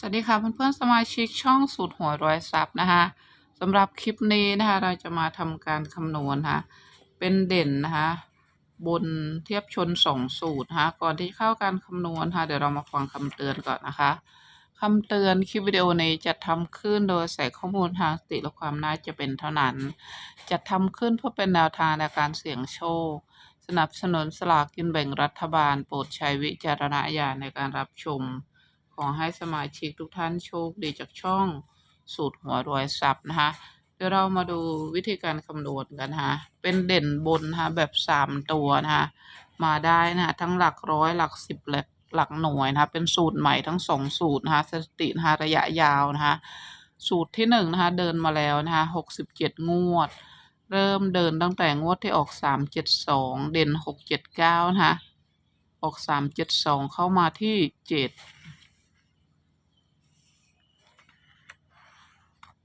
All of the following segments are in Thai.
สวัสดีค่ะเพื่อนๆสมาชิกช่องสูตรหัวร้อยซับนะคะสำหรับคลิปนี้นะคะ เราจะมาทำการคำนวณค่ะเป็นเด่นนะคะบนเทียบชนสองสูตรนะคะก่อนที่เข้าการคำนวณค่ะเดี๋ยวเรามาฟังคำเตือนก่อนนะคะคำเตือนคลิปวิดีโอนี้จะทำขึ้นโดยใส่ข้อมูลทางสติและความน่าจะเป็นเท่านั้นจะทำขึ้นเพื่อเป็นแนวทางในการเสี่ยงโชค สนับสนุนสลากกินแบ่งรัฐบาล โปรดใช้วิจารณญาณในการรับชม อให้สมาชิกทุกท่านโชคดีจากช่องสูตรหัวรวยทรัพย์นะคะเดี๋ยวเรามาดูวิธีการคำนวณกันนะคะเป็นเด่นบนนะคะแบบสามตัวนะคะมาได้นะคะทั้งหลักร้อยหลักสิบหลักหลักหน่วยนะคะเป็นสูตรใหม่ทั้งสองสูตรนะคะสถิตินะคะระยะยาวนะคะสูตรที่หนึ่งนะคะเดินมาแล้วนะคะหกสิบเจ็ดงวด เริ่มเดินตั้งแต่งวดที่ออกสามเจ็ดสองเด่นหกเจ็ดเก้านะคะออกสามเจ็ดสองเข้ามาที่เจ็ด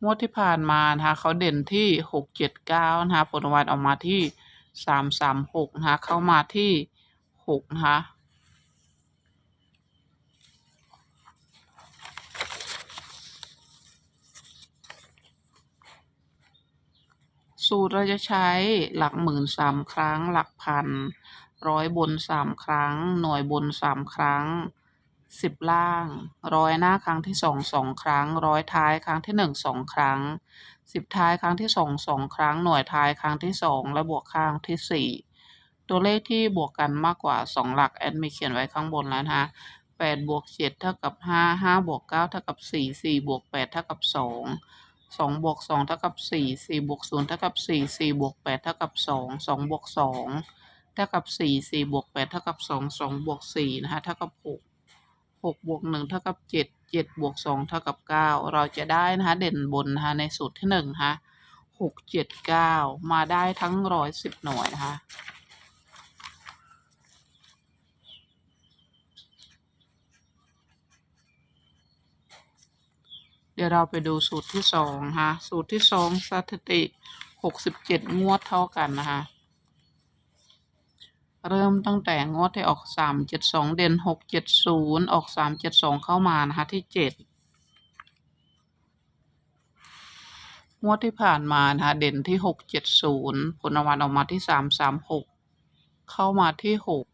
งวดที่ผ่านมานะคะเขาเด่นที่หกเจ็ดเก้านะคะผลรางวัลออกมาที่สามสามหกนะคะเข้ามาที่หกนะคะสูตรเราจะใช้หลักหมื่นสามครั้ง หลักพัน ร้อยบนสามครั้ง หน่วยบนสามครั้ง สิบล่าง ร้อยหน้าครั้งที่สองสองครั้ง ร้อยท้ายครั้งที่หนึ่งสองครั้ง สิบท้ายครั้งที่สองสองครั้ง หน่วยท้ายครั้งที่สองและบวกข้างที่สี่ตัวเลขที่บวกกันมากกว่าสองหลักแอดมีเขียนไว้ข้างบนแล้วนะคะแปดบวกเจ็ดเท่ากับห้าห้าบวกเก้าเท่ากับสี่สี่บวกแปดเท่ากับสองสองบวกสองเท่ากับสี่สี่บวกศูนย์เท่ากับสี่สี่บวกแปดเท่ากับสองสองบวกสองเท่ากับสี่สี่บวกแปดเท่ากับสองสองบวกสี่นะคะเท่ากับหก หกบวกหนึ่งเท่ากับเจ็ดเจ็ดบวกสองเท่ากับเก้าเราจะได้นะคะเด่นบนนะคะในสูตรที่หนึ่งนะคะหกเจ็ดเก้ามาได้ทั้งร้อยสิบหน่วยนะคะเดี๋ยวเราไปดูสูตรที่สองนะคะสูตรที่สองสถิติหกสิบเจ็ดงวดเท่ากันนะคะ เริ่มตั้งแต่งวดที่ออกสามเจ็ดสองเด่นหกเจ็ดศูนย์ออกสามเจ็ดสองเข้ามานะคะที่เจ็ดงวดที่ผ่านมานะคะเด่นที่หกเจ็ดศูนย์ผลรางวัลออกมาที่สามสามหกเข้ามาที่หก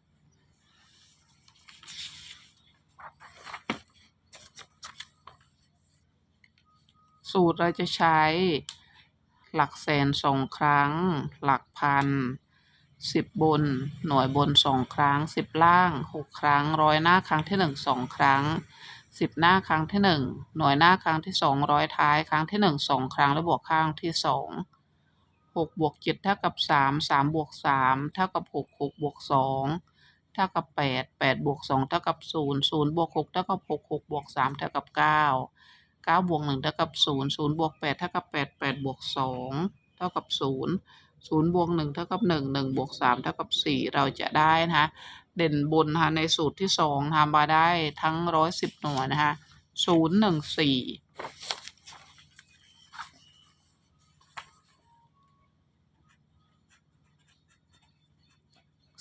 สูตรเราจะใช้หลักแสนสองครั้ง หลักพัน สิบบน หน่วยบนสองครั้งสิบล่างหกครั้งร้อยหน้าครั้งที่หนึ่งสองครั้งสิบหน้าครั้งที่หนึ่งหน่วยหน้าครั้งที่สองร้อยท้ายครั้งที่หนึ่งสองครั้งและบวกข้างที่สองหกบวกเจ็ดเท่ากับสามสามบวกสามเท่ากับหกหกบวกสองเท่ากับแปดแปดบวกสองเท่ากับศูนย์ศูนย์บวกหกเท่ากับหกหกบวกสามเท่ากับเก้าเก้าบวกหนึ่งเท่ากับศูนย์ศูนย์บวกแปดเท่ากับแปดแปดบวกสองเท่ากับศูนย์ ศูนย์บวกหนึ่งเท่ากับหนึ่งหนึ่งบวกสามเท่ากับสี่เราจะได้นะคะเด่นบนนะคะในสูตรที่สองทำมาได้ทั้งร้อยสิบหน่วยนะคะศูนย์หนึ่งสี่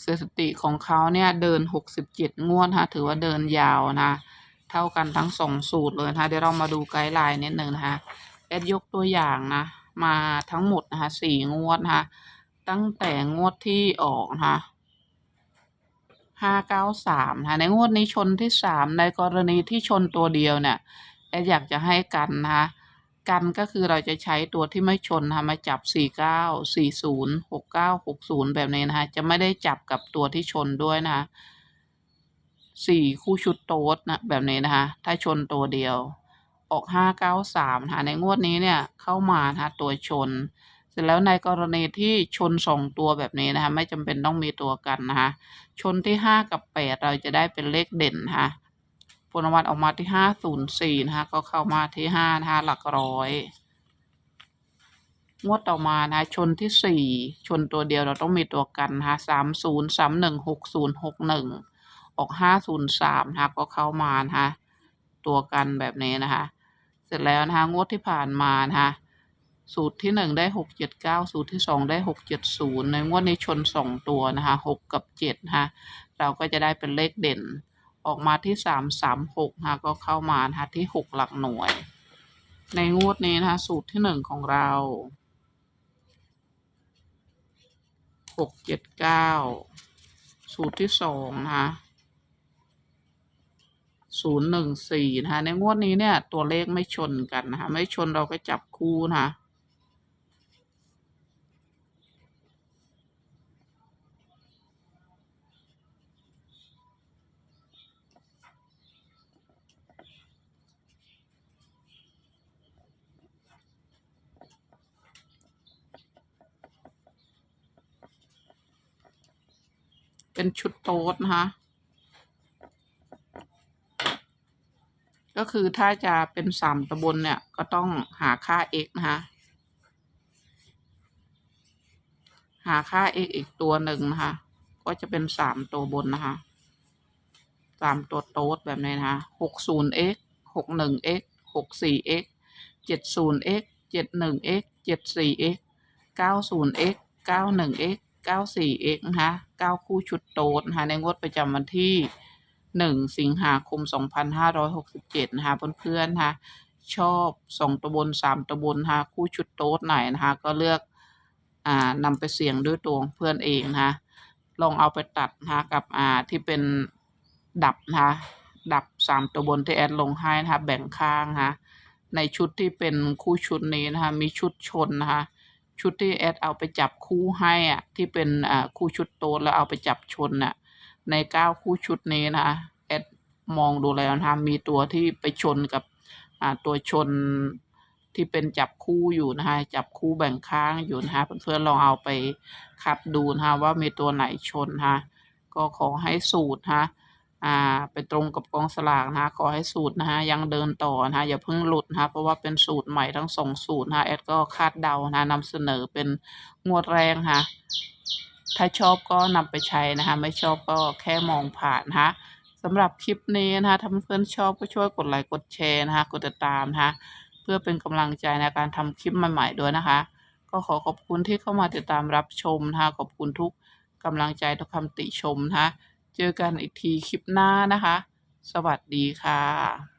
สถิติของเขาเนี่ยเดินหกสิบเจ็ดงวดนะะถือว่าเดินยาวนะ เท่ากันทั้งสองสูตรเลยนะะเดี๋ยวเรามาดูไกด์ไลน์นิดหนึ่งนะคะแอดยกตัวอย่างนะ มาทั้งหมดนะคะสี่งวดนะคะตั้งแต่งวดที่ออกนะคะห้าเก้าสามนะคะในงวดนี้ชนที่สามในกรณีที่ชนตัวเดียวเนี่ยแอดอยากจะให้กันนะคะกันก็คือเราจะใช้ตัวที่ไม่ชนนะคะมาจับสี่เก้าสี่ศูนย์หกเก้าหกศูนย์แบบนี้นะคะจะไม่ได้จับกับตัวที่ชนด้วยนะคะสี่คู่ชุดโต๊ดนะแบบนี้นะคะถ้าชนตัวเดียว ออกห้าเก้าสามนะคะในงวดนี้เนี่ยเข้ามานะคะตัวชน เสร็จแล้วในกรณีที่ชนสองตัวแบบนี้นะคะไม่จำเป็นต้องมีตัวกันนะคะชนที่ห้ากับแปดเราจะได้เป็นเลขเด่นนะคะผลวัลออกมาที่ห้าศูนย์สี่นะคะก็เข้ามาที่ห้านะคะหลักร้อยงวดต่อมานะคะชนที่สี่ชนตัวเดียวเราต้องมีตัวกันนะคะสามศูนย์สามหนึ่งหกศูนย์หกหนึ่งออกห้าศูนย์สามนะคะก็เข้ามานะคะตัวกันแบบนี้นะคะ เสร็จแล้วนะคะงวดที่ผ่านมานะคะสูตรที่หนึ่งได้หกเจ็ดเก้าสูตรที่สองได้หกเจ็ดศูนย์ในงวดนี้ชนสองตัวนะคะหกกับเจ็ดนะคะเราก็จะได้เป็นเลขเด่นออกมาที่สามสามหกนะคะก็เข้ามานะคะที่หกหลักหน่วย ในงวดนี้นะคะสูตรที่หนึ่งของเราหกเจ็ดเก้าสูตรที่สองนะคะ ศูนย์หนึ่งสี่นะคะในงวดนี้เนี่ย ตัวเลขไม่ชนกันนะคะ ไม่ชนเราก็จับคู่นะคะเป็นชุดโต๊ดนะคะ ก็คือถ้าจะเป็นสามตะบนเนี่ย ก็ต้องหาค่า x นะคะหาค่า x อีกตัวหนึ่งนะคะ ก็จะเป็นสามตัวบนนะคะสามตัวโต๊ดแบบนี้นะคะหกศูนย์ x หกหนึ่ง x หกสี่ x เจ็ดศูนย์ x เจ็ดหนึ่ง x เจ็ดสี่ x เก้าศูนย์ x เก้าหนึ่ง x เก้าสี่ x นะคะเก้าคู่ชุดโต๊ดนะคะในงวดประจำวันที่ หนึ่งสิงหาคมสองพันห้าร้อยหกสิบเจ็ดนะคะเพื่อนๆนะคะชอบสองตัวบนสามตัวบนนะคะคู่ชุดโต๊ดไหนนะคะก็เลือกอ่านำไปเสี่ยงด้วยตัวงเพื่อนเองนะคะลองเอาไปตัดนะคะกับอ่าที่เป็นดับนะคะดับสามตัวบนที่แอดลงให้นะคะแบ่งข้างนะคะในชุดที่เป็นคู่ชุดนี้นะคะมีชุดชนนะคะชุดที่แอดเอาไปจับคู่ให้อะที่เป็นอ่าคู่ชุดโต๊ดแล้วเอาไปจับชนน่ะ ในเก้าคู่ชุดนี้นะคะแอดมองดูแล้วนะคะมีตัวที่ไปชนกับตัวชนที่เป็นจับคู่อยู่นะคะจับคู่แบ่งข้างอยู่นะคะเพื่อนๆลองเอาไปคัดดูนะคะว่ามีตัวไหนชนนะก็ขอให้สูตรนะอ่าไปตรงกับกองสลากนะะขอให้สูตรนะคะยังเดินต่อนะคะอย่าเพิ่งหลุดนะะเพราะว่าเป็นสูตรใหม่ทั้งสองสูตรนะะแอดก็คาดเดานะะนำเสนอเป็นงวดแรงค่ะ ถ้าชอบก็นำไปใช้นะคะ ไม่ชอบก็แค่มองผ่านนะคะสำหรับคลิปนี้นะคะถ้าเพื่อนๆชอบก็ช่วยกดไลค์กดแชร์นะคะ กดติดตามนะคะ เพื่อเป็นกำลังใจในการทำคลิปใหม่ๆด้วยนะคะ ก็ขอขอบคุณที่เข้ามาติดตามรับชมนะคะ ขอบคุณทุกกำลังใจทุกคำติชมนะคะ เจอกันอีกทีคลิปหน้านะคะ สวัสดีค่ะ